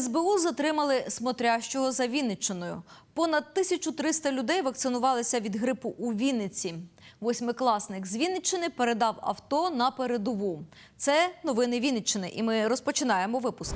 СБУ затримали смотрящого за Вінниччиною. Понад 1300 людей вакцинувалися від грипу у Вінниці. Восьмикласник з Вінниччини передав авто на передову. Це новини Вінниччини, і ми розпочинаємо випуск.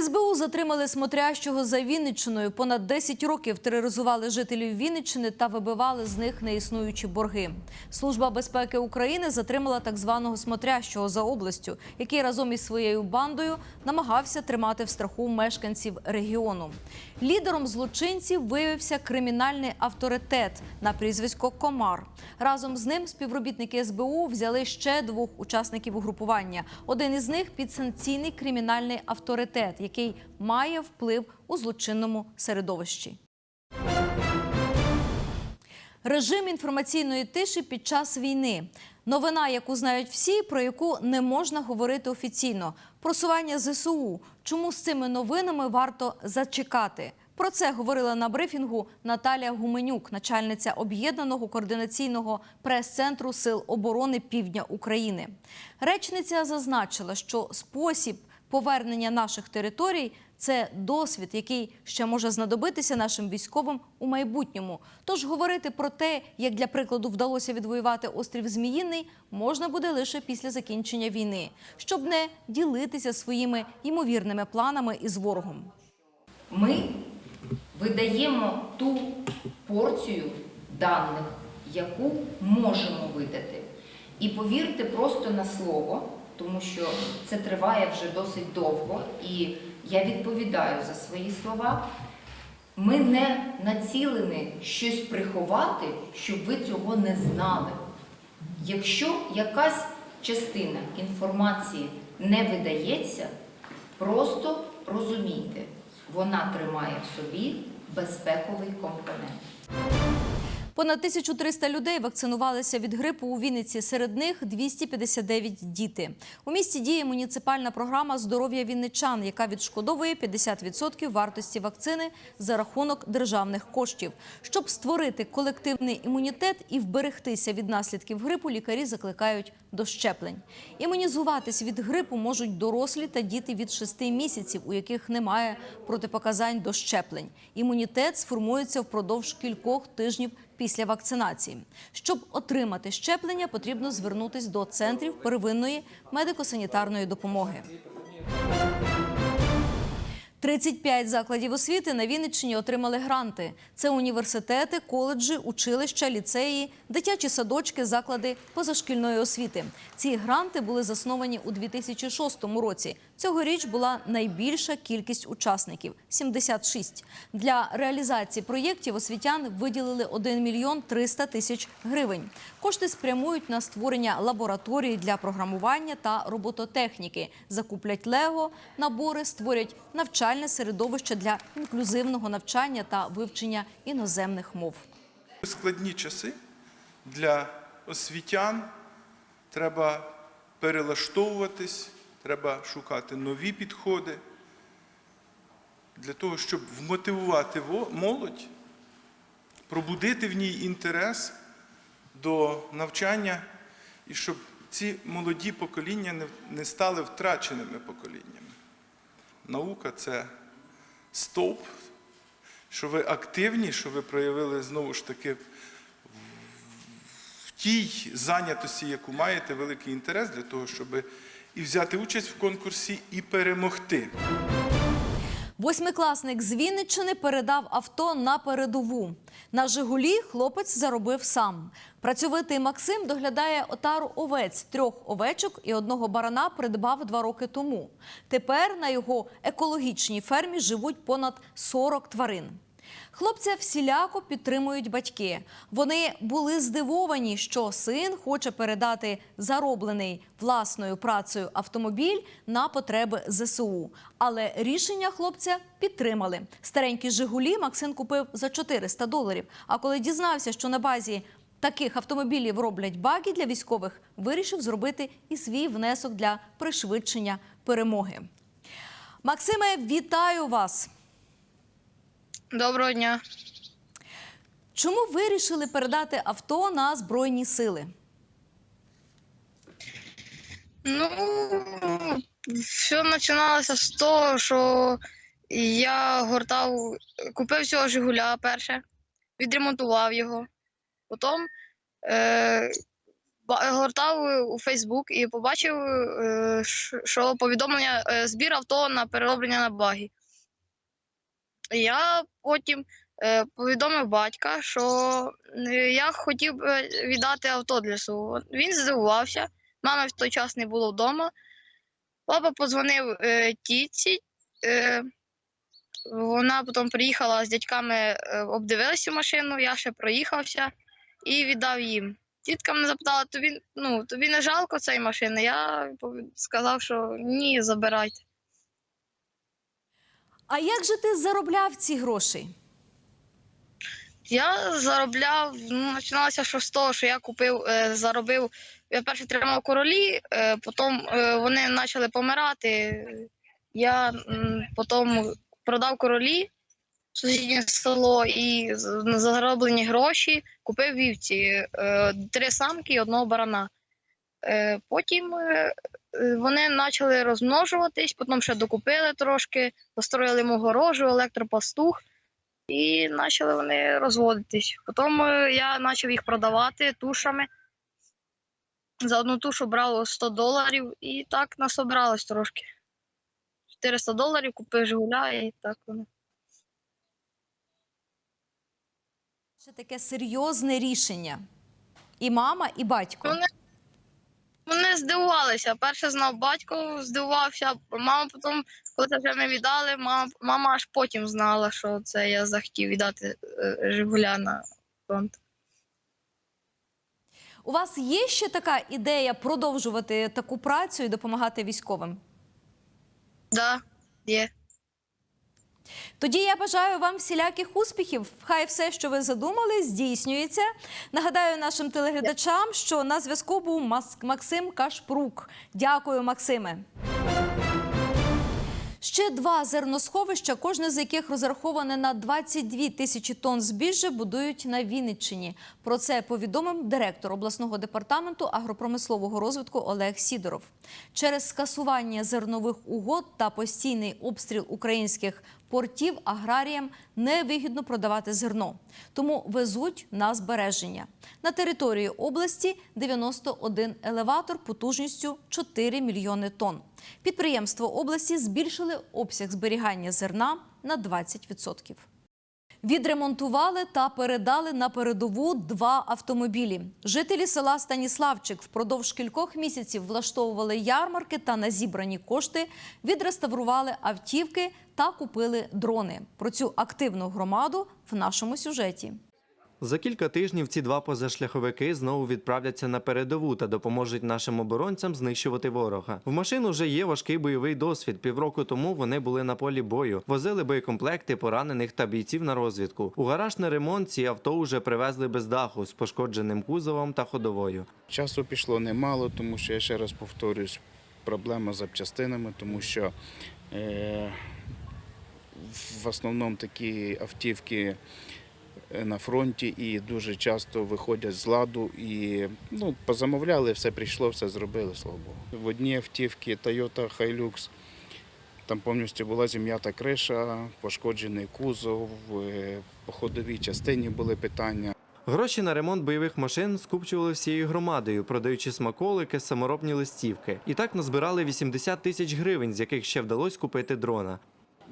СБУ затримали смотрящого за Вінниччиною. Понад 10 років тероризували жителів Вінниччини та вибивали з них неіснуючі борги. Служба безпеки України затримала так званого смотрящого за областю, який разом із своєю бандою намагався тримати в страху мешканців регіону. Лідером злочинців виявився кримінальний авторитет на прізвисько Комар. Разом з ним співробітники СБУ взяли ще двох учасників угрупування. Один із них підсанкційний кримінальний авторитет, який має вплив у злочинному середовищі. Режим інформаційної тиші під час війни. Новина, яку знають всі, про яку не можна говорити офіційно. Просування ЗСУ. Чому з цими новинами варто зачекати? Про це говорила на брифінгу Наталія Гуменюк, начальниця об'єднаного координаційного прес-центру Сил оборони Півдня України. Речниця зазначила, що спосіб повернення наших територій це досвід, який ще може знадобитися нашим військовим у майбутньому. Тож говорити про те, як для прикладу вдалося відвоювати острів Зміїний, можна буде лише після закінчення війни, щоб не ділитися своїми ймовірними планами із ворогом. Ми видаємо ту порцію даних, яку можемо видати. І повірте просто на слово, тому що це триває вже досить довго, і я відповідаю за свої слова. Ми не націлені щось приховати, щоб ви цього не знали. Якщо якась частина інформації не видається, просто розумійте, вона тримає в собі безпековий компонент. Понад 1300 людей вакцинувалися від грипу у Вінниці. Серед них 259 діти. У місті діє муніципальна програма здоров'я вінничан, яка відшкодовує 50% вартості вакцини за рахунок державних коштів. Щоб створити колективний імунітет і вберегтися від наслідків грипу, лікарі закликають до щеплень. Імунізуватись від грипу можуть дорослі та діти від 6 місяців, у яких немає протипоказань до щеплень. Імунітет сформується впродовж кількох тижнів після вакцинації. Щоб отримати щеплення, потрібно звернутися до центрів первинної медико-санітарної допомоги. 35 закладів освіти на Вінниччині отримали гранти. Це університети, коледжі, училища, ліцеї, дитячі садочки, заклади позашкільної освіти. Ці гранти були засновані у 2006 році. Цьогоріч була найбільша кількість учасників 76. Для реалізації проєктів освітян виділили 1 мільйон 300 тисяч гривень. Кошти спрямують на створення лабораторії для програмування та робототехніки, закуплять лего, набори, створять навчальне середовище для інклюзивного навчання та вивчення іноземних мов. складні часи для освітян треба перелаштовуватись, треба шукати нові підходи для того, щоб вмотивувати молодь, пробудити в ній інтерес до навчання і щоб ці молоді покоління не стали втраченими поколіннями. Наука це стовп, що ви активні, що ви проявили знову ж таки в тій зайнятості, яку маєте, великий інтерес для того, щоб і взяти участь в конкурсі, і перемогти. Восьмикласник з Вінниччини передав авто на передову. На Жигулі хлопець заробив сам. Працьовитий Максим доглядає отару овець. Трьох овечок і одного барана придбав два роки тому. Тепер на його екологічній фермі живуть понад 40 тварин. Хлопця всіляко підтримують батьки. Вони були здивовані, що син хоче передати зароблений власною працею автомобіль на потреби ЗСУ. Але рішення хлопця підтримали. Старенькі Жигулі Максим купив за 400 доларів. А коли дізнався, що на базі таких автомобілів роблять баги для військових, вирішив зробити і свій внесок для пришвидшення перемоги. Максиме, вітаю вас! Доброго дня. Чому вирішили передати авто на збройні сили? Ну, все починалося з того, що я гортав, купив цього Жигуля перше, відремонтував його. Потім е, гортав у Фейсбук і побачив, е, що повідомлення е, збір авто на перероблення на багі. Я потім е, повідомив батька, що е, я хотів віддати авто для СУ. Він здивувався. Мами в той час не було вдома. Папа подзвонив е, тітці. Вона потім приїхала з дядьками, обдивилася машину, я ще проїхався і віддав їм. Тітка мене запитала, тобі, ну, тобі не жалко цієї машини? Я сказав, що ні, забирайте. А як же ти заробляв ці гроші? Я заробляв, ну, починалося що з того, що я купив, е, заробив. Я перше тримав королі, е, потім е, вони почали помирати. Я м, потім продав королі в сусіднє село і з- на зароблені гроші купив вівці, е, три самки і одного барана. Е, Потім е, е, вони почали розмножуватись, потім ще докупили трошки, построїли йому горожу, електропастух. І почали вони розводитись. Потім я почав їх продавати тушами. За одну тушу брав 100 доларів і так насобралось трошки. 400 доларів купив Жигуля і так воно. Це таке серйозне рішення. І мама, і батько. Вони, здивувалися. Перше знав батько, здивувався, мама потім, коли це вже ми віддали, мама, мама аж потім знала, що це я захотів віддати е, Жигуля на фронт. У вас є ще така ідея продовжувати таку працю і допомагати військовим? Да, є. Тоді я бажаю вам всіляких успіхів. Хай все, що ви задумали, здійснюється. Нагадаю нашим телеглядачам, що на зв'язку був Максим Кашпрук. Дякую, Максиме. Ще два зерносховища, кожне з яких розраховане на 22 тисячі тонн збіжжя, будують на Вінниччині. Про це повідомив директор обласного департаменту агропромислового розвитку Олег Сідоров. Через скасування зернових угод та постійний обстріл українських портів аграріям невигідно продавати зерно, тому везуть на збереження. На території області 91 елеватор потужністю 4 мільйони тонн. Підприємство області збільшили обсяг зберігання зерна на 20%. Відремонтували та передали на передову два автомобілі. Жителі села Станіславчик впродовж кількох місяців влаштовували ярмарки та на зібрані кошти відреставрували автівки та купили дрони. Про цю активну громаду в нашому сюжеті. За кілька тижнів ці два позашляховики знову відправляться на передову та допоможуть нашим оборонцям знищувати ворога. В машину вже є важкий бойовий досвід. Півроку тому вони були на полі бою, возили боєкомплекти поранених та бійців на розвідку. У гараж на ремонт ці авто вже привезли без даху з пошкодженим кузовом та ходовою. Часу пішло немало, тому що я ще раз повторюсь, проблема з запчастинами, тому що е, в основному такі автівки на фронті і дуже часто виходять з ладу. І ну, позамовляли, все прийшло, все зробили, слава Богу. В одній автівці Toyota Hilux там повністю була зім'ята криша, пошкоджений кузов, е, по ходовій частині були питання. Гроші на ремонт бойових машин скупчували всією громадою, продаючи смаколики, саморобні листівки. І так назбирали 80 тисяч гривень, з яких ще вдалося купити дрона.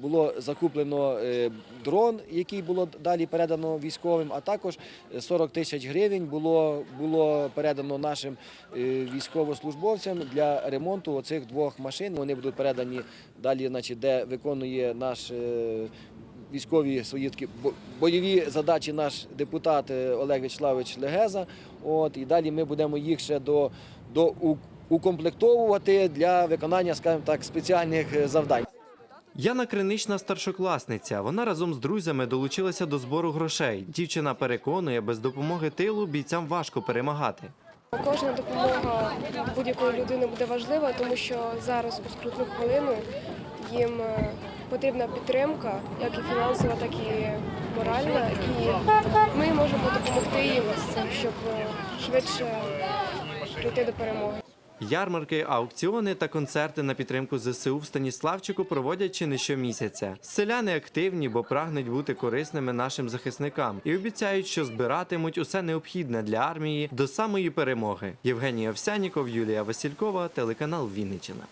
Було закуплено е, дрон, який було далі передано військовим, а також 40 тисяч гривень було, було передано нашим е, військовослужбовцям для ремонту оцих двох машин. Вони будуть передані далі, значить, де виконує наш е, військові свої такі бо- бойові задачі наш депутат е, Олег Вячеславович Легеза. От, і далі ми будемо їх ще до, до укомплектовувати для виконання, скажімо так, спеціальних е, завдань. Яна Кринична старшокласниця. Вона разом з друзями долучилася до збору грошей. Дівчина переконує, без допомоги тилу бійцям важко перемагати. Кожна допомога будь-якої людини буде важлива, тому що зараз у скрутну хвилину їм е, потрібна підтримка, як і фінансова, так і моральна. І ми можемо допомогти їм з цим, щоб е, швидше прийти до перемоги. Ярмарки, аукціони та концерти на підтримку ЗСУ в Станіславчику проводять чи не щомісяця. Селяни активні, бо прагнуть бути корисними нашим захисникам і обіцяють, що збиратимуть усе необхідне для армії до самої перемоги. Євгеній Овсяніков, Юлія Василькова, телеканал Вінниччина.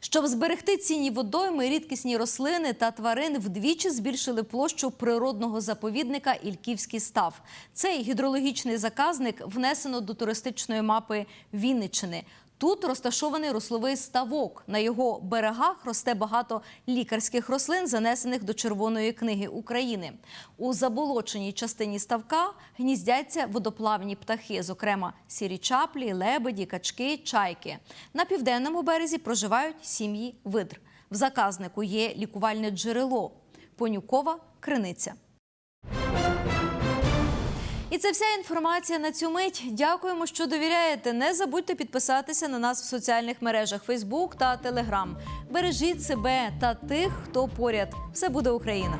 Щоб зберегти цінні водойми, рідкісні рослини та тварин вдвічі збільшили площу природного заповідника Ільківський став. Цей гідрологічний заказник внесено до туристичної мапи Вінниччини. Тут розташований рословий ставок. На його берегах росте багато лікарських рослин, занесених до Червоної книги України. У заболоченій частині ставка гніздяться водоплавні птахи, зокрема сірі чаплі, лебеді, качки, чайки. На південному березі проживають сім'ї видр. В заказнику є лікувальне джерело Понюкова криниця. І це вся інформація на цю мить. Дякуємо, що довіряєте. Не забудьте підписатися на нас в соціальних мережах Facebook та Telegram. Бережіть себе та тих, хто поряд. Все буде Україна.